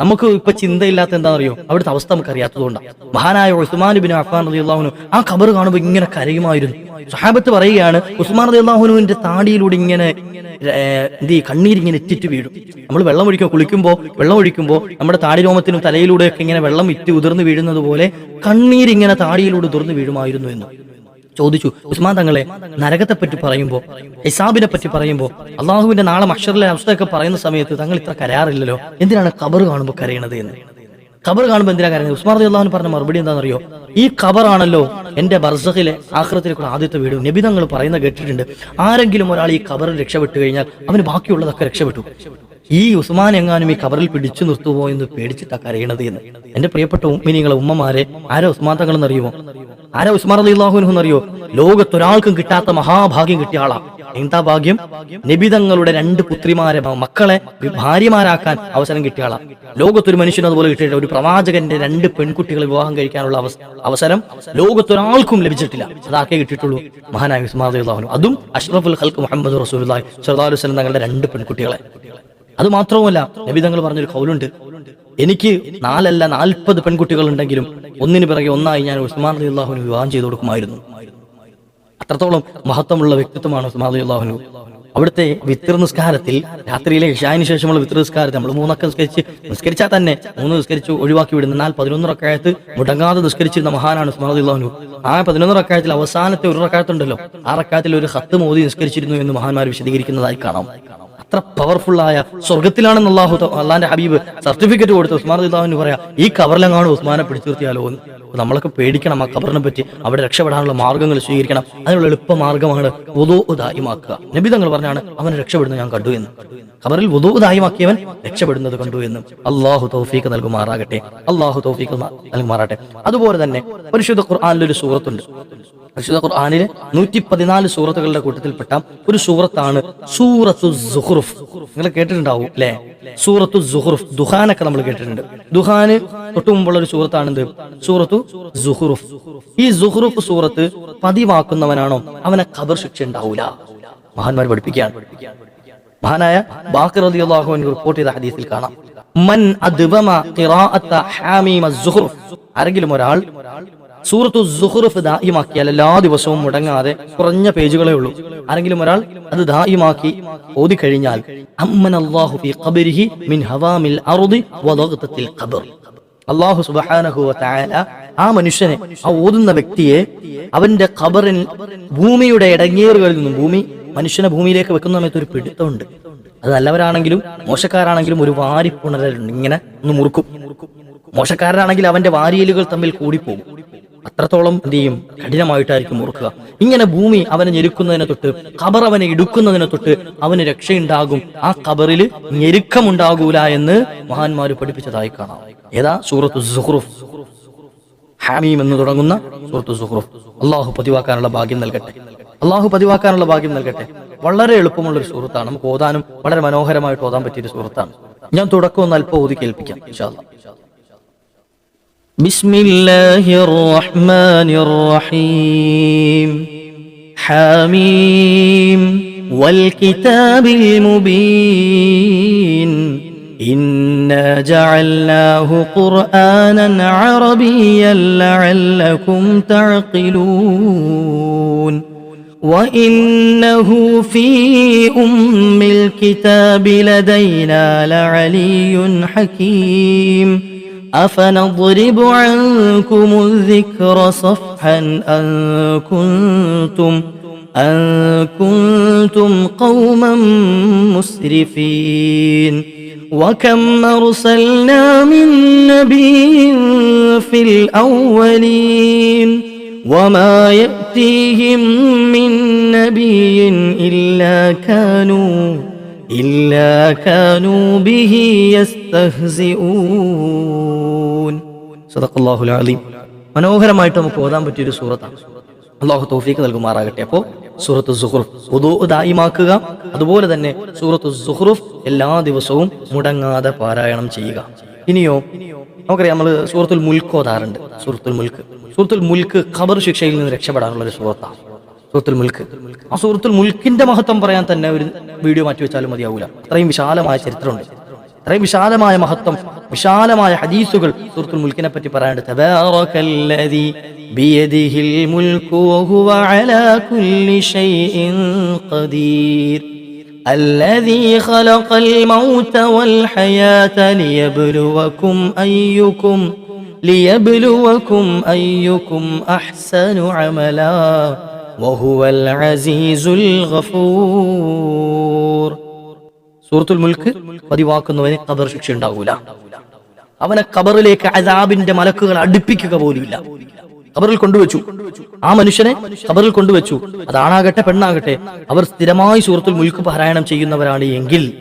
നമുക്ക് ഇപ്പൊ ചിന്തയില്ലാത്ത എന്താണെന്നറിയോ? അവിടുത്തെ അവസ്ഥ നമുക്ക് അറിയാത്തതുകൊണ്ടാണ് മഹാനായ ഉസ്മാൻ ബിൻ അഫാൻ അലി അള്ളാഹുനു ആ ഖബർ കാണുമ്പോൾ ഇങ്ങനെ കരയുമായിരുന്നു. സഹാബത്ത് പറയുകയാണ് ഉസ്മാൻ അലി അള്ളാഹുനുവിന്റെ താടിയിലൂടെ ഇങ്ങനെ എന്ത് കണ്ണീരിങ്ങനെ ഇറ്റിറ്റ് വീഴും. നമ്മൾ വെള്ളം ഒഴിക്കുക കുളിക്കുമ്പോൾ വെള്ളം ഒഴിക്കുമ്പോൾ നമ്മുടെ താടി രോമത്തിനും തലയിലൂടെയൊക്കെ ഇങ്ങനെ വെള്ളം ഇറ്റ് ഉതിർന്ന് വീഴുന്നത് പോലെ കണ്ണീരിങ്ങനെ താടിയിലൂടെ ഉതിർന്ന് വീഴുമായിരുന്നു എന്ന്. ചോദിച്ചു ഉസ്മാൻ തങ്ങളെ നരകത്തെ പറ്റി പറയുമ്പോൾ ഹിസാബിനെ പറ്റി പറയുമ്പോൾ അള്ളാഹുവിന്റെ നാളെ മഷറിലെ അവസ്ഥയൊക്കെ പറയുന്ന സമയത്ത് തങ്ങൾ ഇത്ര കരയാറില്ലല്ലോ എന്തിനാണ് ഖബർ കാണുമ്പോൾ കരയണത് എന്ന്? ഖബർ കാണുമ്പോൾ എന്തിനാ കരയുന്നത്? ഉസ്മാൻ അള്ളാഹുന് അള്ളാഹു പറഞ്ഞ മറുപടി എന്താണെന്നറിയോ? ഈ ഖബറാണല്ലോ എന്റെ ബർസഖിലെ ആഖിറത്തിലേക്കുള്ള ആദ്യത്തെ വീട്. നബി തങ്ങൾ പറയുന്ന കേട്ടിട്ടുണ്ട് ആരെങ്കിലും ഒരാൾ ഈ ഖബറിൽ രക്ഷപ്പെട്ടു കഴിഞ്ഞാൽ അവന് ബാക്കിയുള്ളതൊക്കെ രക്ഷപ്പെട്ടു. ഈ ഉസ്മാൻ എങ്ങാനും ഈ കവറിൽ പിടിച്ചു നിർത്തുവോ എന്ന് പേടിച്ചിട്ടാ കരയണത് എന്ന്. എന്റെ പ്രിയപ്പെട്ട ഉമ്മിനിങ്ങളെ ഉമ്മമാരെ ആരാ ഉസ്മാൻ തങ്ങൾ എന്നറിയുമോ ആരാ ഉസ്മാൻ അലി എന്നറിയോ ലോകത്തൊരാൾക്കും കിട്ടാത്ത മഹാഭാഗ്യം കിട്ടിയ ആളാ. എന്താ ഭാഗ്യം? നിബിതങ്ങളുടെ രണ്ട് പുത്രിമാരെ മക്കളെ ഭാര്യമാരാക്കാൻ അവസരം കിട്ടിയ ആളാ. ലോകത്തൊരു മനുഷ്യനും അതുപോലെ കിട്ടിയിട്ടില്ല. ഒരു പ്രവാചകന്റെ രണ്ട് പെൺകുട്ടികളെ വിവാഹം കഴിക്കാനുള്ള അവസ- അവസരം ലോകത്തൊരാൾക്കും ലഭിച്ചിട്ടില്ല. അതാക്കേ കിട്ടിയിട്ടുള്ളൂ? മഹാനായ ഉസ്മാൻ അലി അള്ളാഹുനു അതും അഷ്റഫുൽ ഹൽക്ക് മുഹമ്മദ് റസൂലി സർദാർ വസ്ലം തങ്ങളുടെ രണ്ട് പെൺകുട്ടികളെ. അത് മാത്രവുമല്ല നബിതങ്ങൾ പറഞ്ഞൊരു കൗലുണ്ട് എനിക്ക് നാലല്ല നാൽപ്പത് പെൺകുട്ടികൾ ഉണ്ടെങ്കിലും ഒന്നിനു പിറകെ ഒന്നായി ഞാൻ ഉസ്മാൻ അലി അള്ളാഹുവിന് വിവാഹം ചെയ്തു കൊടുക്കുമായിരുന്നു. അത്രത്തോളം മഹത്വമുള്ള വ്യക്തിത്വമാണ് ഉസ്മാൻ അലി അള്ളാഹുനു അവിടുത്തെ വിത്തർ നിസ്കാരത്തിൽ രാത്രിയിലെ ഇഷാന് ശേഷമുള്ള വിത്തർ നിസ്കാരത്തിൽ നമ്മൾ മൂന്നൊക്കെ നിസ്കരിച്ച് നിസ്കരിച്ചാൽ തന്നെ മൂന്ന് നിസ്കരിച്ച് ഒഴിവാക്കി വിടുന്ന എന്നാൽ പതിനൊന്ന് റക്കായത്ത് മുടങ്ങാതെ നിസ്കരിച്ചിരുന്ന മഹാനാണ് ഉസ്മാൻ അലി അള്ളാഹുനു ആ പതിനൊന്ന് റക്കായത്തിൽ അവസാനത്തെ ഒരു റക്കായത്തുണ്ടല്ലോ. ആ റക്കായത്തിൽ ഒരു ഹത്ത് മോദി നിസ്കരിച്ചിരുന്നു എന്ന് മഹാന്മാർ വിശദീകരിക്കുന്നതായി കാണാം. അത്ര പവർഫുള്ളായ സ്വർഗത്തിലാണെന്ന് അള്ളാഹു അള്ളാന്റെ ഹബീബ് സർട്ടിഫിക്കറ്റ് കൊടുത്ത് ഉസ്മാൻ അള്ളാഹുവിന് പറയാ ഈ കവറിലെങ്ങാണ് ഉസ്മാനെ പിടിച്ചു നിർത്തിയാലോ എന്ന്? നമ്മളൊക്കെ പേടിക്കണം ആ കബറിനെ പറ്റി അവിടെ രക്ഷപ്പെടാനുള്ള മാർഗങ്ങൾ സ്വീകരിക്കണം. അതിനുള്ള എളുപ്പ മാർഗമാണ് വധു ദായിമാക്കുക നബി തങ്ങൾ പറഞ്ഞാണ് അവനെ രക്ഷപ്പെടുന്നത് ഞാൻ കണ്ടു എന്ന്. കബറിൽ വധു ദായിമാക്കിയവൻ രക്ഷപ്പെടുന്നത് കണ്ടു എന്ന്. അള്ളാഹു തൗഫീഖ് നൽകുമാറാകട്ടെ. അള്ളാഹു തൗഫീഖ് നൽകുമാറാകട്ടെ. അതുപോലെ തന്നെ പരിശുദ്ധ ഖുർആാനിലൊരു സൂറത്തുണ്ട്. പരിശുദ്ധ ഖുർആാനിലെ നൂറ്റി പതിനാല് സൂറത്തുകളുടെ കൂട്ടത്തിൽപ്പെട്ട ഒരു സൂറത്താണ് സൂറത്തു നിങ്ങൾ കേട്ടിട്ടുണ്ടാവും അല്ലെ? സൂറത്തു സുഹ്റുഫ് ദുഹാനൊക്കെ നമ്മൾ കേട്ടിട്ടുണ്ട്. ദുഹാന് തൊട്ടു മുമ്പുള്ള ഒരു സൂറത്താണ് എന്ത് സൂറത്തു സുഹ്റുഫ് ഈ സുഹ്റുഫ് സൂറത്ത് പതിവാക്കുന്നവനാണോ? അവനെ കബർ ശിക്ഷ ഉണ്ടാവൂല. മഹാന്മാർ പഠിപ്പിക്കുകയാണ്. മഹാനായ ബാക്കർ അലി അൻഹു റിപ്പോർട്ട് ചെയ്ത ഹദീസിൽ കാണാം. മൻ ആരെങ്കിലും ഒരാൾ സൂറത്തു സുഹുറുഫ് ദാഹിമാക്കിയാൽ എല്ലാ ദിവസവും മുടങ്ങാതെ കുറഞ്ഞ പേജുകളേ ഉള്ളൂ. ആരെങ്കിലും ഒരാൾ അത് ദാഹിമാക്കി ഓതി കഴിഞ്ഞാൽ അമ്മൻ അല്ലാഹു ഫി ഖബരിഹി മിൻ ഹവാമിൽ ഖബർ. അള്ളാഹു സുബ്ഹാനഹു വതആല ആ മനുഷ്യനെ ആ ഓതുന്ന വ്യക്തിയെ അവന്റെ ഖബറിൽ ഭൂമിയുടെ ഇടങ്ങേറുകളിൽ നിന്നും ഭൂമി മനുഷ്യനെ ഭൂമിയിലേക്ക് വെക്കുന്ന സമയത്ത് ഒരു പിടുത്തമുണ്ട്. അത് നല്ലവരാണെങ്കിലും മോശക്കാരാണെങ്കിലും ഒരു വാരിപ്പുണരലുണ്ട്. ഇങ്ങനെ ഒന്ന് മുറുക്കും. മോശക്കാരനാണെങ്കിൽ അവന്റെ വാരിയലുകൾ തമ്മിൽ കൂടിപ്പോകും. അത്രത്തോളം എന്ത് ചെയ്യും? കഠിനമായിട്ടായിരിക്കും ഓർക്കുക. ഇങ്ങനെ ഭൂമി അവനെ ഞെരുക്കുന്നതിനെ തൊട്ട് ഖബർ അവനെ എടുക്കുന്നതിനെ തൊട്ട് അവന് രക്ഷയുണ്ടാകും. ആ ഖബറിൽ ഞെരുക്കമുണ്ടാകൂല എന്ന് മഹാന്മാര് പഠിപ്പിച്ചതായി കാണാം. ഏതാ? സൂറത്ത് ഹാമീം എന്ന് തുടങ്ങുന്ന സൂറത്ത് അള്ളാഹു പതിവാക്കാനുള്ള ഭാഗ്യം നൽകട്ടെ. അള്ളാഹു പതിവാക്കാനുള്ള ഭാഗ്യം നൽകട്ടെ. വളരെ എളുപ്പമുള്ള ഒരു സുഹൃത്താണ് നമുക്ക് ഓതാനും വളരെ മനോഹരമായിട്ട് ഓതാൻ പറ്റിയ ഒരു സുഹൃത്താണ് ഞാൻ തുടക്കം ഒന്ന് അല്പം ഓതി കേൾപ്പിക്കാം ഇൻഷാ അല്ലാ. بسم الله الرحمن الرحيم حاميم والكتاب المبين إنا جعلناه قرآنا عربيا لعلكم تعقلون وإنه في أم الكتاب لدينا لعلي حكيم أفنضرب عنكم الذكر صفحا أن كنتم أن كنتم قوما مسرفين وكم أرسلنا من نبي في الأولين وما يأتيهم من نبي إلا كانوا إلا كانوا به يستهزئون صدق الله العظيم മനോഹരമായിട്ട് നമുക്ക് ഓതാൻ പറ്റിയ ഒരു സൂറത്താണ് അള്ളാഹു തൗഫീക്ക് നൽകുമാറാകട്ടെ അപ്പോൾ സൂറത്ത് സുഹ്റുഫ് ഉദൂ ദായിമാക്കുക അതുപോലെ തന്നെ സൂറത്ത് സുഹ്റുഫ് എല്ലാ ദിവസവും മുടങ്ങാതെ പാരായണം ചെയ്യുക ഇനിയോ നമുക്കറിയാം നമ്മൾ സൂറത്തുൽ മുൽക്ക് ഓതാറുണ്ട് സൂറത്തുൽ മുൽക്ക് സൂറത്തുൽ മുൽക്ക് ഖബർ ശിക്ഷയിൽ നിന്ന് രക്ഷപ്പെടാനുള്ള ഒരു സൂറത്താണ് സൂറത്തുൽ മുൽക്ക് ആ സൂറത്തുൽ മുൽക്കിന്റെ മഹത്വം പറയാൻ തന്നെ ഒരു വീഡിയോ മാറ്റി വെച്ചാലും മതിയാവൂല അത്രയും വിശാലമായ ചരിത്രമുണ്ട് അത്രയും വിശാലമായ മഹത്വം വിശാലമായ ഹദീസുകൾ സൂറത്തുൽ മുൽക്കിനെ പറ്റി പറയാനുണ്ട് തബാറകല്ലദീ ബിയദിഹിൽ മുൽക്കു വഹുവ അലാ കുല്ലി ഷൈഇൻ ഖദീർ الذي خلق الموت والحياة ليبلوكم أيكم ليبلوكم أيكم أحسن عملا വഹുവൽ അസീസുൽ ഗഫൂർ സൂറത്തുൽ മുൽക്ക് പതിവാക്കുന്നവന് കബർ ശിക്ഷ ഉണ്ടാകൂല അവനെ കബറിലേക്ക് അതാബിന്റെ മലക്കുകൾ അടുപ്പിക്കുക പോലുമില്ല. കബറിൽ കൊണ്ടുവച്ചു. ആ മനുഷ്യനെ കബറിൽ കൊണ്ടുവച്ചു. അത് ആണാകട്ടെ പെണ്ണാകട്ടെ അവർ സ്ഥിരമായി സൂറത്തുൽ മുൽക്ക് പാരായണം ചെയ്യുന്നവരാണ് എങ്കിൽ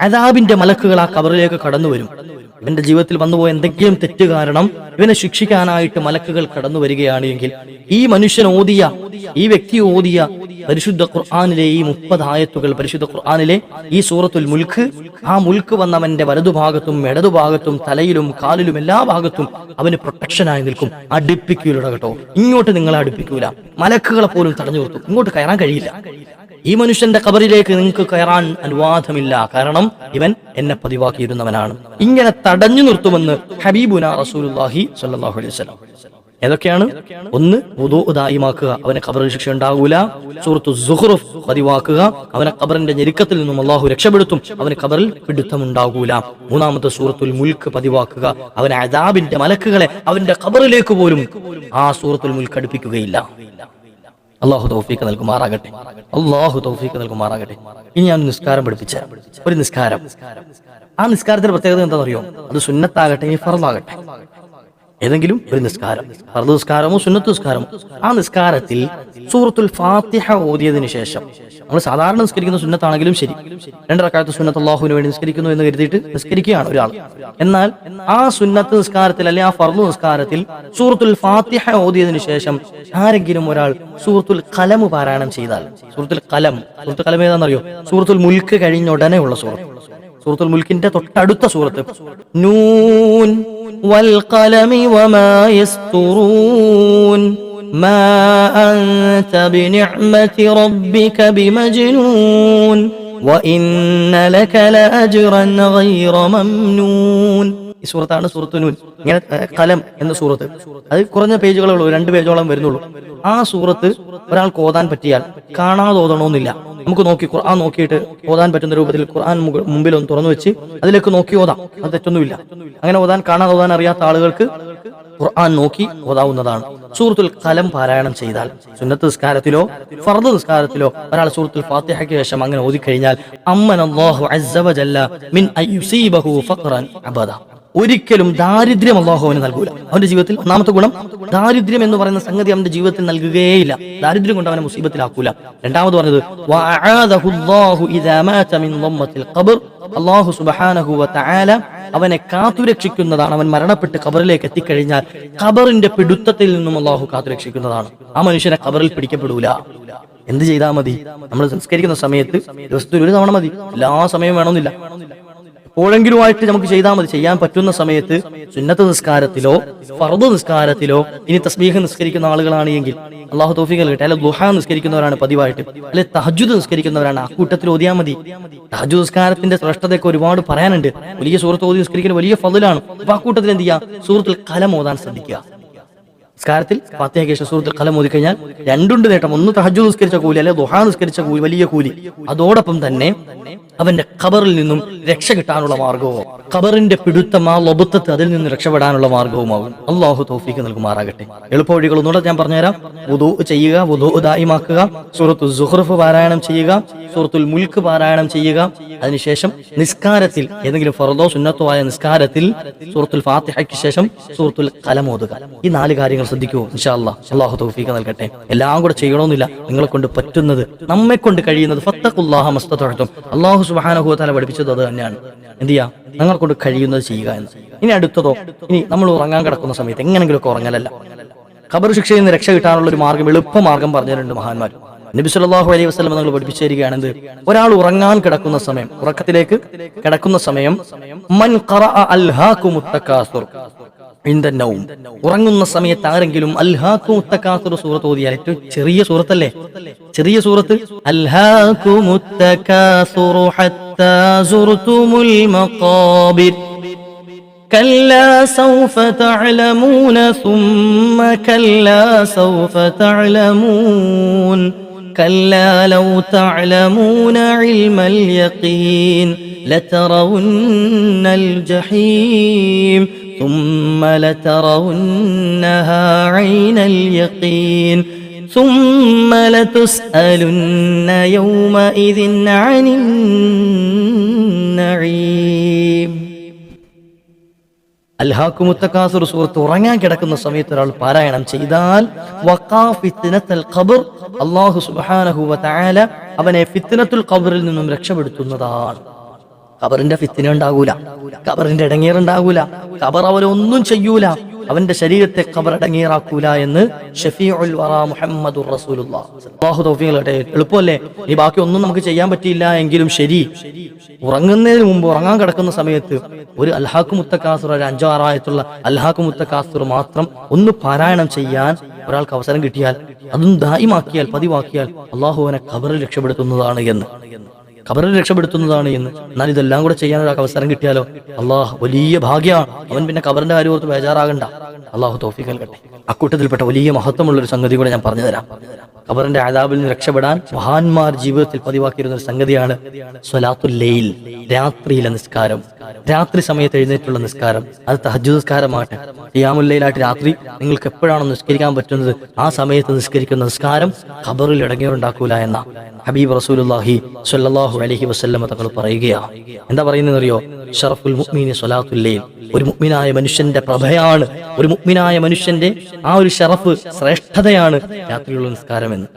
അതാബിന്റെ മലക്കുകൾ ആ കബറിലേക്ക് കടന്നു വരും ഇവന്റെ ജീവിതത്തിൽ വന്നുപോയ എന്തെങ്കിലും തെറ്റ് കാരണം ഇവനെ ശിക്ഷിക്കാനായിട്ട് മലക്കുകൾ കടന്നു വരികയാണ് എങ്കിൽ ഈ മനുഷ്യൻ ഓതിയ ഈ വ്യക്തി ഓതിയ പരിശുദ്ധ ഖുർആാനിലെ ഈ മുപ്പത് ആയത്തുകൾ പരിശുദ്ധ ഖുർആാനിലെ ഈ സൂറത്തുൽ മുൽക്ക് ആ മുൽക്ക് വന്നവന്റെ വലതുഭാഗത്തും ഇടതുഭാഗത്തും തലയിലും കാലിലും എല്ലാ ഭാഗത്തും അവന് പ്രൊട്ടക്ഷനായി നിൽക്കും. അടുപ്പിക്കൂലട കേട്ടോ. ഇങ്ങോട്ട് നിങ്ങളെ അടുപ്പിക്കൂല. മലക്കുകളെ പോലും തടഞ്ഞു നിർത്തും. ഇങ്ങോട്ട് കയറാൻ കഴിയില്ല. ഈ മനുഷ്യന്റെ കബറിലേക്ക് നിങ്ങൾക്ക് കയറാൻ അനുവാദമില്ല. കാരണം ഇവൻ എന്നെ പതിവാക്കിയിരുന്നവനാണ്. ഇങ്ങനെ തടഞ്ഞു നിർത്തുമെന്ന് ഹബീബുന റസൂലുല്ലാഹി സ്വല്ലല്ലാഹു അലൈഹി വസല്ലം. ഏതൊക്കെയാണ്? ഒന്ന് ഉദായിമാക്കുക അവനെ കബറിൽ ശിക്ഷ ഉണ്ടാകൂല. സുഹൃത്തു സുഹ്റുഫ് പതിവാക്കുക. അവനെ കബറിന്റെ ഞെരുക്കത്തിൽ നിന്നും അള്ളാഹു രക്ഷപ്പെടുത്തും. അവന് കബറിൽ പിടുത്തം ഉണ്ടാകൂല മൂന്നാമത്തെ സൂറത്തുൽ മുൽക്ക് പതിവാക്കുക. അവനെ അദാബിന്റെ മലക്കുകളെ അവന്റെ കബറിലേക്ക് പോലും ആ സൂറത്തുൽ മുൽക്ക് അടുപ്പിക്കുകയില്ല. അള്ളാഹു തൗഫീക്ക് നൽകുമാറാകട്ടെ. അള്ളാഹു തൗഫീക്ക് നൽകുമാറാകട്ടെ. ഇനി ഞാൻ നിസ്കാരം പഠിപ്പിച്ച ഒരു നിസ്കാരം. ആ നിസ്കാരത്തിന്റെ പ്രത്യേകത എന്താണെന്നറിയോ? അത് സുന്നത്താകട്ടെ ഇനി ഫറലാകട്ടെ ഏതെങ്കിലും ഒരു നിസ്കാരം. ഫർദ് നിസ്കാരമോ സുന്നത്ത് നിസ്കാരമോ. ആ നിസ്കാരത്തിൽ സൂറത്തുൽ ഫാത്തിഹ ഓതിയതിനു ശേഷം നമ്മൾ സാധാരണ നിസ്കരിക്കുന്ന സുന്നത്താണെങ്കിലും ശരി. രണ്ടരക്കാലത്ത് സുന്നത്ത് അള്ളാഹുവിന് വേണ്ടി നിസ്കരിക്കുന്നു എന്ന് കരുതിയിട്ട് നിസ്കരിക്കുകയാണ് ഒരാൾ. എന്നാൽ ആ സുന്നത്ത് നിസ്കാരത്തിൽ അല്ലെ ആ ഫർദ് നിസ്കാരത്തിൽ സൂറത്തുൽ ഫാത്തിഹ ഓതിയതിനു ശേഷം ആരെങ്കിലും ഒരാൾ സൂറത്തുൽ കലം പാരായണം ചെയ്താൽ സൂറത്തുൽ കലം സൂറത്തുൽ കലം ഏതാണെന്നറിയോ? സൂറത്തുൽ മുൽക്ക് കഴിഞ്ഞ ഉടനെ ഉള്ള സൂറത്ത്. സൂറത്തുൽ മുൽക്കിന്റെ തൊട്ടടുത്ത സൂറത്ത് നൂൻ والقلم وما يسطرون ما أنت بنعمة ربك بمجنون وإن لك لأجرا غير ممنون ഈ സൂറത്താണ് സൂറത്ത് നൂൻ ഇങ്ങനെ ഏഹ്, കലം എന്ന സൂറത്ത് അത് കുറഞ്ഞ പേജുകളേ ഉള്ളൂ രണ്ട് പേജോളം വരുന്നുള്ളൂ ആ സൂറത്ത് ഒരാൾക്ക് ഓതാൻ പറ്റിയാൽ കാണാതെ ഓതണമെന്നില്ല നമുക്ക് നോക്കി ഖുർആൻ നോക്കിയിട്ട് ഓതാൻ പറ്റുന്ന രൂപത്തിൽ ഖുർആൻ മുമ്പിൽ ഒന്ന് തുറന്നു വെച്ച് അതിലേക്ക് നോക്കി ഓതാം. അത് തെറ്റൊന്നുമില്ല. അങ്ങനെ ഓതാൻ കാണാൻ ഓതാൻ അറിയാത്ത ആളുകൾക്ക് ഖുർആൻ നോക്കി ഓതാവുന്നതാണ്. സൂറത്തുൽ കലം പാരായണം ചെയ്താൽ സുന്നത്ത് നിസ്കാരത്തിലോ ഫർദ് നിസ്കാരത്തിലോ ഒരാൾ സൂറത്തുൽ ഫാത്തിഹയ്ക്ക് ശേഷം അങ്ങനെ ഓതിക്കഴിഞ്ഞാൽ അമ്മൻ അള്ളാഹു മിൻ അബദ. ഒരിക്കലും ദാരിദ്ര്യം അള്ളാഹു അവന് നൽകൂല. അവന്റെ ജീവിതത്തിൽ ഒന്നാമത്തെ ഗുണം ദാരിദ്ര്യം എന്ന് പറയുന്ന സംഗതി അവന്റെ ജീവിതത്തിൽ നൽകുകയില്ല ദാരിദ്ര്യം കൊണ്ട് അവനെ മുസീബത്തിലാക്കൂല. രണ്ടാമത് പറഞ്ഞത് അള്ളാഹു വതആല അവനെ കാത്തുരക്ഷിക്കുന്നതാണ്. അവൻ മരണപ്പെട്ട് ഖബറിലേക്ക് എത്തിക്കഴിഞ്ഞാൽ ഖബറിന്റെ പിടുത്തത്തിൽ നിന്നും അള്ളാഹു കാത്തുരക്ഷിക്കുന്നതാണ്. ആ മനുഷ്യനെ ഖബറിൽ പിടിക്കപ്പെടൂല. എന്ത് ചെയ്താൽ മതി? നമ്മൾ സംസ്കരിക്കുന്ന സമയത്ത് ദിവസത്തിൽ ഒരു തവണ മതി. എല്ലാ സമയവും വേണമെന്നില്ല. എപ്പോഴെങ്കിലുമായിട്ട് നമുക്ക് ചെയ്താൽ മതി. ചെയ്യാൻ പറ്റുന്ന സമയത്ത് സുന്നത്ത് നിസ്കാരത്തിലോ ഫർദ് നിസ്കാരത്തിലോ ഇനി തസ്ബീഹ് നിസ്കരിക്കുന്ന ആളുകളാണ് എങ്കിൽ അള്ളാഹു തോഫികൾ കിട്ടെ അല്ലെ ദുഹ നിസ്കരിക്കുന്നവരാണ് പതിവായിട്ട്. അല്ലെ തഹജുദ് നിസ്കരിക്കുന്നവരാണ്. ആ കൂട്ടത്തിൽ ഓതിയാൽ മതി. തഹജു നിസ്കാരത്തിന്റെ ശ്രേഷ്ഠതയൊക്കെ ഒരുപാട് പറയാനുണ്ട്. വലിയ സുഹൃത്ത് ഓതി നിസ്കരിക്കുന്ന വലിയ ഫതിലാണ്. അപ്പൊ ആ കൂട്ടത്തിൽ എന്ത് ചെയ്യുക സുഹൃത്തിൽ കലം ഓതാൻ ശ്രദ്ധിക്കുക. നിസ്കാരത്തിൽ ഫാത്തിഹയ്ക്ക് ശേഷം കലം ഓതി കഴിഞ്ഞാൽ രണ്ടുണ്ട് നേട്ടം. ഒന്ന് തഹജു നിസ്കരിച്ച കൂലി അല്ലെ ദുഹ നിസ്കരിച്ച കൂലി വലിയ കൂലി. അതോടൊപ്പം തന്നെ അവന്റെ ഖബറിൽ നിന്നും രക്ഷ കിട്ടാനുള്ള മാർഗവും ഖബറിന്റെ പിടുത്തം ആ ലൊബുത്തത്ത് അതിൽ നിന്ന് രക്ഷപ്പെടാനുള്ള മാർഗവുമാകും. അള്ളാഹു തോഫിക്ക് നൽകുമാറാകട്ടെ. എളുപ്പ വഴികൾ ഒന്നുകൂടെ ഞാൻ പറഞ്ഞുതരാം. വുദു ചെയ്യുക വുദു ദായിമാക്കുക സൂറത്തു സുഹ്റഫ് പാരായണം ചെയ്യുക സൂറത്തുൽ മുൽക്ക് പാരായണം ചെയ്യുക. അതിനുശേഷം നിസ്കാരത്തിൽ ഏതെങ്കിലും ഫറദോ സുന്നത്തോ ആയ നിസ്കാരത്തിൽ സൂറത്തുൽ ഫാത്തിഹയ്ക്ക് ശേഷം സൂറത്തുൽ കലം ഓതുക. ഈ നാല് കാര്യങ്ങൾ ശ്രദ്ധിക്കൂ ഇൻഷാ അല്ലാ അള്ളാഹു തോഫിക്ക് നൽകട്ടെ. എല്ലാം കൂടെ ചെയ്യണമെന്നില്ല. നിങ്ങളെ കൊണ്ട് പറ്റുന്നത് നമ്മെ കൊണ്ട് കഴിയുന്നത് ഫത്തഖുല്ലാഹ മസ്തത്തും അള്ളാഹു സുബ്ഹാനഹു തല പഠിപ്പിച്ചത് അത് തന്നെയാണ്. എന്ത് ചെയ്യാ? ഞങ്ങൾ കൊണ്ട് കഴിയുന്നത് ചെയ്യുക എന്ന്. ഇനി അടുത്തതോ? ഇനി നമ്മൾ ഉറങ്ങാൻ കിടക്കുന്ന സമയത്ത് എങ്ങനെങ്കിലുമൊക്കെ ഉറങ്ങലല്ല. ഖബർ ശിക്ഷയിൽ നിന്ന് രക്ഷ കിട്ടാനുള്ള ഒരു മാർഗം എളുപ്പ മാർഗം പറഞ്ഞിട്ടുണ്ട് മഹാന്മാർ. നബി സല്ലല്ലാഹു അലൈഹി വസ്ലം നിങ്ങൾ പഠിപ്പിച്ചു തരികയാണെന്ത് ഒരാൾ ഉറങ്ങാൻ കിടക്കുന്ന സമയം ഉറക്കത്തിലേക്ക് കിടക്കുന്ന സമയം മൻ ഖറഅ അൽഹാകുമുത് തകാസുർ ഇൻദ നൗം ഉറങ്ങുന്ന സമയത്ത് ആരെങ്കിലും അൽഹാകുമുത് തകാസുർ സൂറത്ത് ഓതിയാൽ ഏറ്റവും ചെറിയ സൂറത്തല്ലേ ചെറിയ സൂറത്ത് അൽഹാകുമുത് തകാസുർ ഹത്താ സുർതുമുൽ മഖാബിർ كلا سوف تعلمون ثم كلا سوف تعلمون كلا لو تعلمون علم اليقين لترون الجحيم ثم لترونها عين اليقين ثم لتسألن يومئذ عن النعيم അൽഹാക്കുമുത്തക്കാസുർ സുഹൃത്ത് ഉറങ്ങാൻ കിടക്കുന്ന സമയത്ത് ഒരാൾ പാരായണം ചെയ്താൽ വഖാ ഫിത്നത്തുൽ ഖബർ അല്ലാഹു സുബ്ഹാനഹു വതആല അവനെ ഫിത്നത്തുൽ ഖബറിൽ നിന്നും രക്ഷപ്പെടുത്തുന്നതാണ് ഖബറിന്റെ ഫിത്തിന ഉണ്ടാകൂല. ഖബറിന്റെ ഇടങ്ങേറുണ്ടാകൂല ഖബർ അവരൊന്നും ചെയ്യൂല. അവന്റെ ശരീരത്തെ ഖബർ അടങ്ങീറാക്കൂല എന്ന് ഷഫീഉൽ തൗഫീഖ് എളുപ്പമല്ലേ? ഈ ബാക്കി ഒന്നും നമുക്ക് ചെയ്യാൻ പറ്റിയില്ല എങ്കിലും ശരി. ഉറങ്ങുന്നതിന് മുമ്പ് ഉറങ്ങാൻ കിടക്കുന്ന സമയത്ത് ഒരു അൽഹാഖ് മുത്തക്കാസുർ ഒരു അഞ്ചോ ആറായത്തുള്ള അൽഹാഖ് മുത്തക്കാസുർ മാത്രം ഒന്ന് പാരായണം ചെയ്യാൻ ഒരാൾക്ക് അവസരം കിട്ടിയാൽ അതും ദായിമാക്കിയാൽ പതിവാക്കിയാൽ അള്ളാഹുവിനെ ഖബറിൽ രക്ഷപ്പെടുത്തുന്നതാണ് എന്ന്. ഖബറിൽ രക്ഷപ്പെടുത്തുന്നതാണ് എന്ന് എന്നാൽ ഇതെല്ലാം കൂടെ ചെയ്യാൻ ഒരാൾക്ക് അവസരം കിട്ടിയാലോ? അള്ളാഹ് വലിയ ഭാഗ്യമാണ്. അവൻ പിന്നെ ഖബറിന്റെ കാര്യം ഓർത്ത് ബേജാറാകണ്ട. അള്ളാഹു തോഫിക്കൽ കട്ടെ അക്കൂട്ടത്തിൽപ്പെട്ട വലിയ മഹത്വമുള്ള ഒരു സംഗതി കൂടെ ഞാൻ പറഞ്ഞു തരാം ഖബറിന്റെ ആദാബിൽ നിന്ന് രക്ഷപ്പെടാൻ മഹാന്മാർ ജീവിതത്തിൽ പതിവാക്കിയിരുന്ന ഒരു സംഗതിയാണ് സ്വലാത്തുൽ ലൈൽ രാത്രിയിലെ നിസ്കാരം. രാത്രി സമയത്ത് എഴുന്നേറ്റുള്ള നിസ്കാരം. അത് തഹജു നിസ്കാരമാട്ടെ യാമുല്ലയിലായിട്ട് രാത്രി നിങ്ങൾക്ക് എപ്പോഴാണോ നിസ്കരിക്കാൻ പറ്റുന്നത് ആ സമയത്ത് നിസ്കരിക്കുന്ന നിസ്കാരം ഖബറിൽ ഇടങ്ങിയുണ്ടാക്കൂല എന്ന. ഹബീബ് റസൂലുള്ളാഹി സ്വല്ലല്ലാഹു അലൈഹി വസല്ലമ തങ്ങൾ പറയുകയാണ് എന്താ പറയുന്നത് അറിയോ ഷറഫുൽ മുഅ്മിനി സ്വലാത്തുൽ ലൈൽ. ഒരു മുഅ്മിനായ മനുഷ്യന്റെ പ്രഭയാണ് ഒരു മുഅ്മിനായ മനുഷ്യന്റെ ആ ഒരു ഷറഫ് ശ്രേഷ്ഠതയാണ് രാത്രിയുള്ള നിസ്കാരം എന്ന്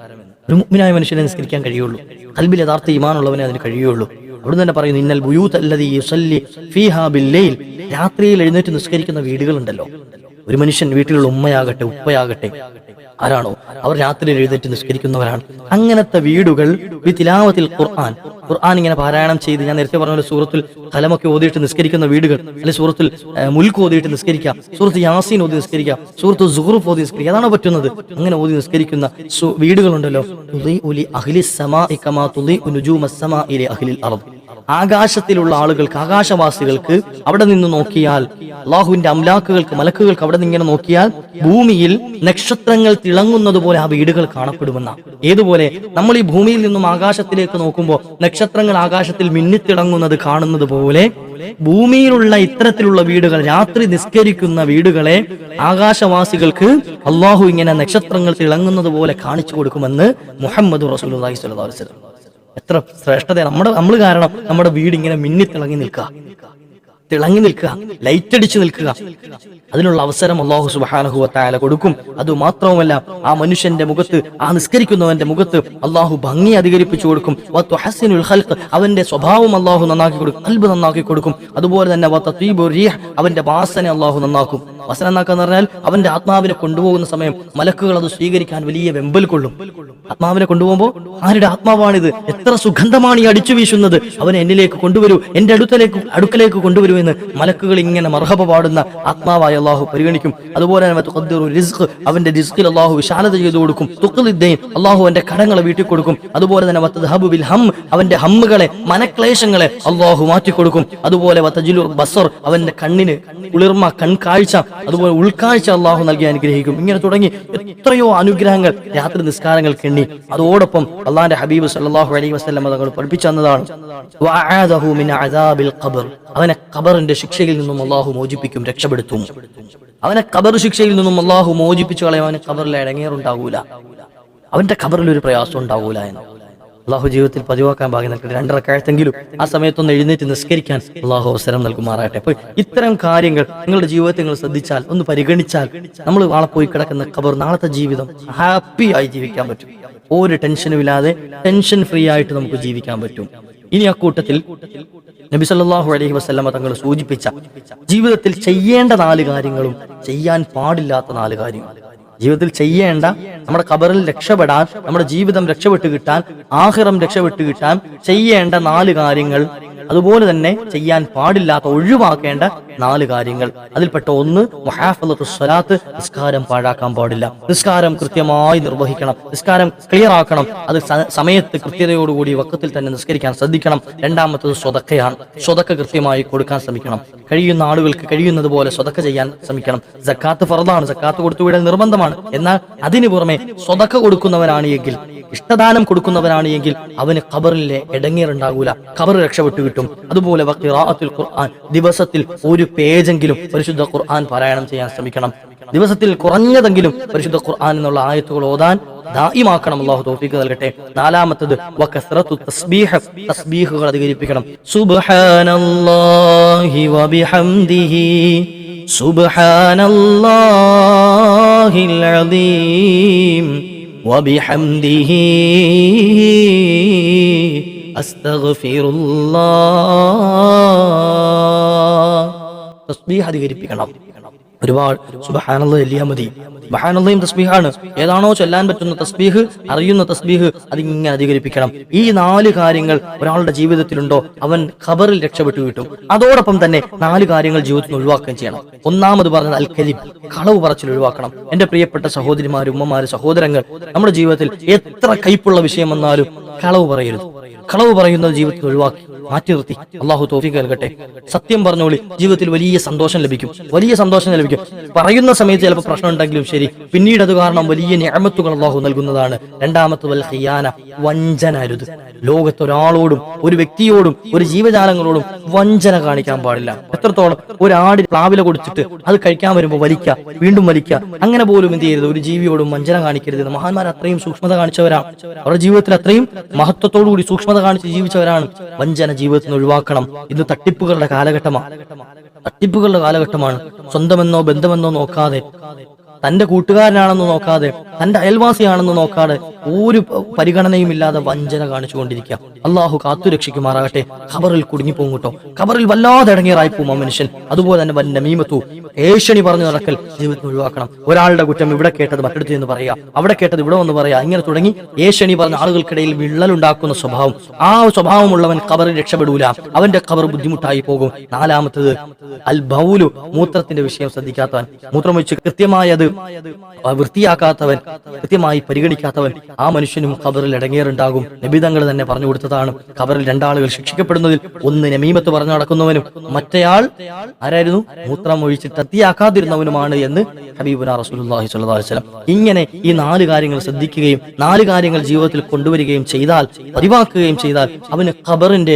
ഒരു മുഅ്മിനായ മനുഷ്യനെ നിസ്കരിക്കാൻ കഴിയുള്ളൂ. കൽബിൽ യഥാർത്ഥ ഇമാനുള്ളവനെ അതിന് കഴിയുള്ളൂ. അവിടെ തന്നെ പറയുന്നു ഇന്നൽ ബുയൂത്ത് അല്ലദീ യുസല്ലി ഫീഹാ ബില്ലൈൽ രാത്രിയിൽ എഴുന്നേറ്റ് നിസ്കരിക്കുന്ന വീടുകളുണ്ടല്ലോ. ഒരു മനുഷ്യൻ വീട്ടിലുള്ള ഉമ്മയാകട്ടെ ഉപ്പയാകട്ടെ ആരാണോ? അവർ രാത്രി എഴുന്നേറ്റ് നിഷ്കരിക്കുന്നവരാണ് അങ്ങനത്തെ വീടുകൾ ഖുർആൻ ഖുർആൻ ഇങ്ങനെ പാരായണം ചെയ്ത് ഞാൻ നേരത്തെ പറഞ്ഞ പോലെ സൂറത്തിൽ കലമൊക്കെ ഓതിയിട്ട് നിസ്കരിക്കുന്ന വീടുകൾ അല്ലെങ്കിൽ സൂറത്തിൽ മുൽക്ക് ഓതിയിട്ട് നിസ്കരിക്കാം സൂറത്ത് യാസീൻ ഓതി നിസ്കരിക്കാം സൂറത്ത് സുഹൃഫ് ഓതി നിസ്കരിക്കാം അതാണോ പറ്റുന്നത്. അങ്ങനെ ഓതി നിസ്കരിക്കുന്ന വീടുകളുണ്ടല്ലോ. ആകാശത്തിലുള്ള ആളുകൾക്ക് ആകാശവാസികൾക്ക് അവിടെ നിന്ന് നോക്കിയാൽ അള്ളാഹുവിന്റെ അംലാക്കുകൾക്ക് മലക്കുകൾക്ക് അവിടെ നിന്ന് ഇങ്ങനെ നോക്കിയാൽ ഭൂമിയിൽ നക്ഷത്രങ്ങൾ തിളങ്ങുന്നത് പോലെ ആ വീടുകൾ കാണപ്പെടുമെന്ന ഏതുപോലെ? നമ്മൾ ഈ ഭൂമിയിൽ നിന്നും ആകാശത്തിലേക്ക് നോക്കുമ്പോൾ നക്ഷത്രങ്ങൾ ആകാശത്തിൽ മിന്നിത്തിളങ്ങുന്നത് കാണുന്നത് പോലെ ഭൂമിയിലുള്ള ഇത്തരത്തിലുള്ള വീടുകൾ രാത്രി നിസ്കരിക്കുന്ന വീടുകളെ ആകാശവാസികൾക്ക് അള്ളാഹു ഇങ്ങനെ നക്ഷത്രങ്ങൾ തിളങ്ങുന്നത് പോലെ കാണിച്ചു കൊടുക്കുമെന്ന് മുഹമ്മദ് അലൈഹി വസല്ലം എത്ര ശ്രേഷ്ഠത. നമ്മുടെ നമ്മൾ കാരണം നമ്മുടെ വീട് ഇങ്ങനെ മിന്നിത്തിളങ്ങി നിൽക്കുക. തിളങ്ങി നിൽക്കുക. ലൈറ്റ് അടിച്ചു നിൽക്കുക. അതിനുള്ള അവസരം അള്ളാഹു സുബാനഹുവത്തായാല കൊടുക്കും. അത് മാത്രവുമല്ല ആ മനുഷ്യന്റെ മുഖത്ത് ആ നിസ്കരിക്കുന്നവന്റെ മുഖത്ത് അള്ളാഹു ഭംഗി അധികരിപ്പിച്ചു കൊടുക്കും. അവന്റെ സ്വഭാവം അള്ളാഹു നന്നാക്കി കൊടുക്കും. കൽബ് നന്നാക്കി കൊടുക്കും. അതുപോലെ തന്നെ അവന്റെ വാസന അള്ളാഹു നന്നാക്കും. വാസന നന്നാക്കാന്ന് പറഞ്ഞാൽ അവന്റെ ആത്മാവിനെ കൊണ്ടുപോകുന്ന സമയം മലക്കുകൾ അത് സ്വീകരിക്കാൻ വലിയ വെമ്പൽ കൊള്ളും. ആത്മാവിനെ കൊണ്ടുപോകുമ്പോൾ ആരുടെ ആത്മാവാണിത്? എത്ര സുഗന്ധമാണ് ഈ അടിച്ചു വീശുന്നത്? അവനെ എന്നിലേക്ക് കൊണ്ടുവരൂ എന്റെ അടുത്തലേക്ക് അടുക്കലേക്ക് കൊണ്ടുവരൂ എന്ന് മലക്കുകൾ ഇങ്ങനെ മർഹബ പാടുന്ന ആത്മാവായ അള്ളാഹു പരിഗണിക്കും. അതുപോലെ അവന്റെ റിസ്ഖിൽ അള്ളാഹു വിശാലത ചെയ്തു കൊടുക്കും. അള്ളാഹു അവന്റെ കടങ്ങളെ വീട്ടിൽ കൊടുക്കും. അതുപോലെ തന്നെ ഹം അവന്റെ ഹമ്മുകളെ മനക്ലേശങ്ങളെ അള്ളാഹു മാറ്റിക്കൊടുക്കും. അതുപോലെ ബസർ അവന്റെ കണ്ണിന് കുളിർമ കൺകാഴ്ച അതുപോലെ ഉൾക്കാഴ്ച അള്ളാഹു നൽകി അനുഗ്രഹിക്കും. ഇങ്ങനെ തുടങ്ങി എത്രയോ അനുഗ്രഹങ്ങൾ രാത്രി നിസ്കാരങ്ങൾക്ക് എണ്ണി അതോടൊപ്പം അള്ളാന്റെ ഹബീബ് സല്ലല്ലാഹു അലൈഹി വസല്ലം തങ്ങൾ പഠിപ്പിച്ചു തന്നതാണ്. അവനെ ഖബറിന്റെ ശിക്ഷയിൽ നിന്നും അള്ളാഹു മോചിപ്പിക്കും രക്ഷപ്പെടുത്തും. അവനെ ഖബർ ശിക്ഷയിൽ നിന്നും അള്ളാഹു മോചിപ്പിച്ചു കളയും അവന് ഖബറിൽ ഇടങ്ങേറുണ്ടാവൂല. അവന്റെ ഖബറിൽ ഒരു പ്രയാസം ഉണ്ടാവൂല എന്ന്. അള്ളാഹു ജീവിതത്തിൽ പതിവാക്കാൻ ഭാഗ്യം നൽകട്ടെ. രണ്ടര രണ്ടരക്കാഴത്തെങ്കിലും ആ സമയത്തൊന്ന് എഴുന്നേറ്റ് നിസ്കരിക്കാൻ അള്ളാഹു അവസരം നൽകുമാറാകട്ടെ. അപ്പൊ ഇത്തരം കാര്യങ്ങൾ നിങ്ങളുടെ ജീവിതത്തിൽ നിങ്ങൾ ശ്രദ്ധിച്ചാൽ ഒന്ന് പരിഗണിച്ചാൽ നമ്മൾ നാളെ പോയി കിടക്കുന്ന ഖബർ നാളത്തെ ജീവിതം ഹാപ്പി ആയി ജീവിക്കാൻ പറ്റും. ഒരു ടെൻഷനും ഇല്ലാതെ ടെൻഷൻ ഫ്രീ ആയിട്ട് നമുക്ക് ജീവിക്കാൻ പറ്റും. ഇനി ആ കൂട്ടത്തിൽ നബി സല്ലാഹു അലൈഹി വസ്ലമ തങ്ങൾ സൂചിപ്പിച്ച ജീവിതത്തിൽ ചെയ്യേണ്ട നാല് കാര്യങ്ങളും ചെയ്യാൻ പാടില്ലാത്ത നാല് കാര്യങ്ങൾ ജീവിതത്തിൽ ചെയ്യേണ്ട നമ്മുടെ കബറിൽ രക്ഷപ്പെടാൻ നമ്മുടെ ജീവിതം രക്ഷപ്പെട്ട് കിട്ടാൻ ആഹിറം രക്ഷപ്പെട്ട് കിട്ടാൻ ചെയ്യേണ്ട നാല് കാര്യങ്ങൾ അതുപോലെ തന്നെ ചെയ്യാൻ പാടില്ലാത്ത ഒഴിവാക്കേണ്ട നാല് കാര്യങ്ങൾ. അതിൽപ്പെട്ട ഒന്ന് സ്വലാത്ത് നിസ്കാരം പാഴാക്കാൻ പാടില്ല. നിസ്കാരം കൃത്യമായി നിർവഹിക്കണം. നിസ്കാരം ക്ലിയർ ആക്കണം. അത് സമയത്ത് കൃത്യതയോടുകൂടി വക്കത്തിൽ തന്നെ നിസ്കരിക്കാൻ ശ്രദ്ധിക്കണം. രണ്ടാമത്തത് സ്വതക്കയാണ്. സ്വതക്ക കൃത്യമായി കൊടുക്കാൻ ശ്രമിക്കണം. കഴിയുന്ന ആളുകൾക്ക് കഴിയുന്നത് പോലെ സ്വതക്ക ചെയ്യാൻ ശ്രമിക്കണം. ജക്കാത്ത് ഫറദാണ്. ജക്കാത്ത് കൊടുത്തുവിടൽ നിർബന്ധമാണ്. എന്നാൽ അതിനു പുറമെ സ്വതക്ക കൊടുക്കുന്നവനാണ് എങ്കിൽ ഇഷ്ടദാനം കൊടുക്കുന്നവനാണ് എങ്കിൽ അവന് ഖബറിലെ ഇടങ്ങേറുണ്ടാകൂല. ഖബർ രക്ഷപ്പെട്ടു കിട്ടും അതുപോലെ ഖുർആൻ ദിവസത്തിൽ ഒരു ഒരു പേജെങ്കിലും പരിശുദ്ധ ഖുർആൻ പാരായണം ചെയ്യാൻ ശ്രമിക്കണം. ദിവസത്തിൽ കുറഞ്ഞതെങ്കിലും പരിശുദ്ധ ഖുർആൻ എന്നുള്ള ആയത്തുകൾ ഓതാൻ ദായിമാക്കണം അള്ളാഹു തോഫിക്ക് നൽകട്ടെ. നാലാമത്തത് തസ്ബീഹ് തസ്ബീഹുകൾ അധികരിപ്പിക്കണം. സുബ്ഹാനല്ലാഹി വബിഹംദിഹി സുബ്ഹാനല്ലാഹിൽ അദീം വബിഹംദിഹി അസ്തഗ്ഫിറുല്ലാഹ്. തസ്ബീഹ് അധികരിപ്പിക്കണം. ഒരുപാട് സുബഹാനുള്ള എല്ലിയാ മതി. സുബഹാനുള്ളയും തസ്ബീഹാണ്. ഏതാണോ ചൊല്ലാൻ പറ്റുന്ന തസ്ബീഹ് അറിയുന്ന തസ്ബീഹ് അതിങ്ങനെ അധികരിപ്പിക്കണം. ഈ നാല് കാര്യങ്ങൾ ഒരാളുടെ ജീവിതത്തിലുണ്ടോ? അവൻ ഖബറിൽ രക്ഷപ്പെട്ടു കിട്ടും. അതോടൊപ്പം തന്നെ നാല് കാര്യങ്ങൾ ജീവിതത്തിൽ ഒഴിവാക്കുകയും ചെയ്യണം. ഒന്നാമത് പറഞ്ഞത് അൽ കലിബ് കളവ് പറച്ചിൽ ഒഴിവാക്കണം. എന്റെ പ്രിയപ്പെട്ട സഹോദരിമാര് ഉമ്മമാര് സഹോദരങ്ങൾ നമ്മുടെ ജീവിതത്തിൽ എത്ര കയ്പുള്ള വിഷയം വന്നാലും കളവ് പറയരുത് കളവ് പറയുന്നത് ജീവിതത്തിൽ ഒഴിവാക്കി മാറ്റി നിർത്തി. അള്ളാഹു തോഫിക്ക് നൽകട്ടെ. സത്യം പറഞ്ഞോളി ജീവിതത്തിൽ വലിയ സന്തോഷം ലഭിക്കും. വലിയ സന്തോഷം ലഭിക്കും. പറയുന്ന സമയത്ത് ചിലപ്പോൾ പ്രശ്നം ഉണ്ടെങ്കിലും ശരി. പിന്നീട് അത് കാരണം വലിയ ഞാമത്തുകൾ അള്ളാഹു നൽകുന്നതാണ്. രണ്ടാമത്തെ വൽ ഹിയാന വഞ്ചന അരുത്. ലോകത്ത് ഒരാളോടും ഒരു വ്യക്തിയോടും ഒരു ജീവജാലങ്ങളോടും വഞ്ചന കാണിക്കാൻ പാടില്ല. എത്രത്തോളം ഒരു ആടി പ്ലാവില കൊടുത്തിട്ട് അത് കഴിക്കാൻ വരുമ്പോൾ വലിക്കുക വീണ്ടും വലിക്കുക അങ്ങനെ പോലും എന്ത് ചെയ്യരുത്. ഒരു ജീവിയോടും വഞ്ചന കാണിക്കരുത്. മഹാന്മാർ അത്രയും സൂക്ഷ്മത കാണിച്ചവരാണ്. അവരുടെ ജീവിതത്തിൽ അത്രയും മഹത്വത്തോടു കൂടി സൂക്ഷ്മത കാണിച്ച് ജീവിച്ചവരാണ് വഞ്ചന ജീവിതത്തിൽ നിന്ന് ഒഴിവാക്കണം. ഇന്ന് തട്ടിപ്പുകളുടെ കാലഘട്ടമാണ് തട്ടിപ്പുകളുടെ കാലഘട്ടമാണ്. സ്വന്തമെന്നോ ബന്ധമെന്നോ നോക്കാതെ തന്റെ കൂട്ടുകാരനാണെന്ന് നോക്കാതെ തന്റെ അയൽവാസിയാണെന്ന് നോക്കാതെ ഒരു പരിഗണനയും ഇല്ലാതെ വഞ്ചന കാണിച്ചുകൊണ്ടിരിക്കുക. അള്ളാഹു കാത്തുരക്ഷിക്കുമാറാകട്ടെ ഖബറിൽ കുടുങ്ങിപ്പോകും കേട്ടോ. ഖബറിൽ വല്ലാതെ ഇടങ്ങിയറായി പോകും ആ മനുഷ്യൻ. അതുപോലെ തന്നെ വല്ല നമീമത്തു. ഏഷണി പറഞ്ഞു നടക്കൽ ജീവിതത്തിൽ ഒഴിവാക്കണം. ഒരാളുടെ കുറ്റം ഇവിടെ കേട്ടത് മറ്റെടുത്ത് എന്ന് പറയാ. അവിടെ കേട്ടത് ഇവിടെ വന്ന് പറയാ. ഇങ്ങനെ തുടങ്ങി ഏഷണി പറഞ്ഞ ആളുകൾക്കിടയിൽ വിള്ളലുണ്ടാക്കുന്ന സ്വഭാവം. ആ സ്വഭാവമുള്ളവൻ ഖബറിൽ രക്ഷപ്പെടൂല. അവന്റെ ഖബർ ബുദ്ധിമുട്ടായി പോകും. നാലാമത്തത് അൽ ബൗലു മൂത്രത്തിന്റെ വിഷയം ശ്രദ്ധിക്കാത്തവൻ. മൂത്രം വെച്ച് കൃത്യമായി അത് വൃത്തിയാക്കാത്തവൻ കൃത്യമായി പരിഗണിക്കാത്തവൻ ആ മനുഷ്യനും ഖബറിൽ ഇടങ്ങേറുണ്ടാകും. നബിതങ്ങൾ തന്നെ പറഞ്ഞു കൊടുത്തതാണ് ഖബറിൽ രണ്ടാളുകൾ ശിക്ഷിക്കപ്പെടുന്നതിൽ ഒന്ന് നമീമത്ത് പറഞ്ഞു നടക്കുന്നവനും മറ്റേയാൾ ആരായിരുന്നു? മൂത്രം ഒഴിച്ചിട്ട് അത്തിയാക്കാതിരുന്നവനുമാണ് എന്ന് ഹബീബുന റസൂലുള്ളാഹി സ്വലം ഇങ്ങനെ ഈ നാല് കാര്യങ്ങൾ ശ്രദ്ധിക്കുകയും നാല് കാര്യങ്ങൾ ജീവിതത്തിൽ കൊണ്ടുവരികയും ചെയ്താൽ പതിവാക്കുകയും ചെയ്താൽ അവന് ഖബറിന്റെ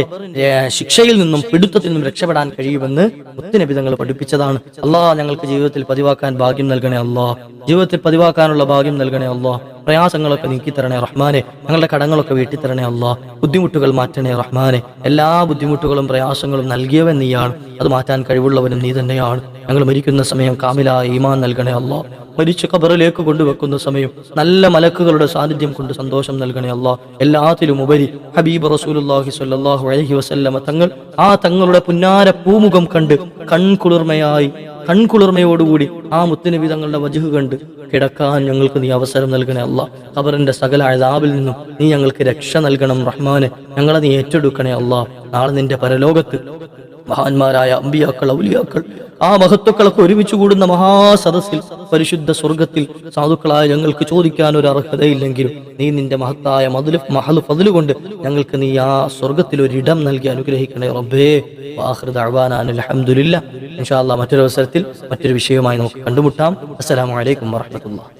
ശിക്ഷയിൽ നിന്നും പിടുത്തത്തിൽ നിന്നും രക്ഷപ്പെടാൻ കഴിയുമെന്ന് മുത്തുനബിതങ്ങൾ പഠിപ്പിച്ചതാണ്. അള്ളാഹ് ഞങ്ങൾക്ക് ജീവിതത്തിൽ പതിവാക്കാൻ ഭാഗ്യം നൽകണേ അള്ളാഹ് ജീവിതത്തിൽ പതിവാക്കാനുള്ള ഭാഗ്യം നൽകണേ അള്ളാഹ് പ്രയാസങ്ങളൊക്കെ നീക്കി തരണേ റഹ്മാനെ. ഞങ്ങളുടെ കടങ്ങളൊക്കെ വീട്ടി തരണേ അള്ളാഹ് ബുദ്ധിമുട്ടുകൾ മാറ്റണേ റഹ്മാനെ. എല്ലാ ബുദ്ധിമുട്ടുകളും പ്രയാസങ്ങളും നൽകിയവൻ നീയാണ്. അത് മാറ്റാൻ കഴിവുള്ളവനും നീ തന്നെയാണ്. ഞങ്ങൾ മരിക്കുന്ന സമയം കാമിലായ ഈമാൻ നൽകണേ അള്ളാഹ് മരിച്ച ഖബറിലേക്ക് കൊണ്ടുവെക്കുന്ന സമയം നല്ല മലക്കുകളുടെ സാന്നിധ്യം കൊണ്ട് സന്തോഷം നൽകണേ അല്ലാ. എല്ലാത്തിലും ഉപരി ഹബീബ് റസൂലുള്ളാഹി സ്വല്ലല്ലാഹു അലൈഹി വസല്ലമ തങ്ങൾ ആ തങ്ങളുടെ പുന്നാര പൂമുഖം കണ്ട് കൺകുളിർമയായി കൺകുളിർമയോടുകൂടി ആ മുത്തുനബി തങ്ങളുടെ വജുഹ് കണ്ട് കിടക്കാൻ ഞങ്ങൾക്ക് നീ അവസരം നൽകണേ അല്ല. ഖബറിന്റെ സകല അഴതാബിൽ നിന്നും നീ ഞങ്ങൾക്ക് രക്ഷ നൽകണം റഹ്മാന്. ഞങ്ങളെ നീ ഏറ്റെടുക്കണേ അല്ല. നാളെ നിന്റെ പരലോകത്ത് മഹാന്മാരായ അമ്പിയാക്കൾ ഔലിയാക്കൾ ആ മഹത്വക്കളൊക്കെ ഒരുമിച്ച് കൂടുന്ന മഹാസദസ്സിൽ പരിശുദ്ധ സ്വർഗത്തിൽ സാധുക്കളായ ഞങ്ങൾക്ക് ചോദിക്കാൻ ഒരു അർഹതയില്ലെങ്കിലും നീ നിന്റെ മഹത്തായ മതിൽ മഹൽ ഫതിലുകൊണ്ട് ഞങ്ങൾക്ക് നീ ആ സ്വർഗത്തിൽ ഒരിടം നൽകി അനുഗ്രഹിക്കണേ റബ്ബേ. അഹമ്മദില്ല അഹ്വാനാൻ മറ്റൊരു അവസരത്തിൽ മറ്റൊരു വിഷയവുമായി നമുക്ക് കണ്ടുമുട്ടാം. അസ്സലാമു അലൈക്കും വറഹ്മത്തുള്ളാഹി.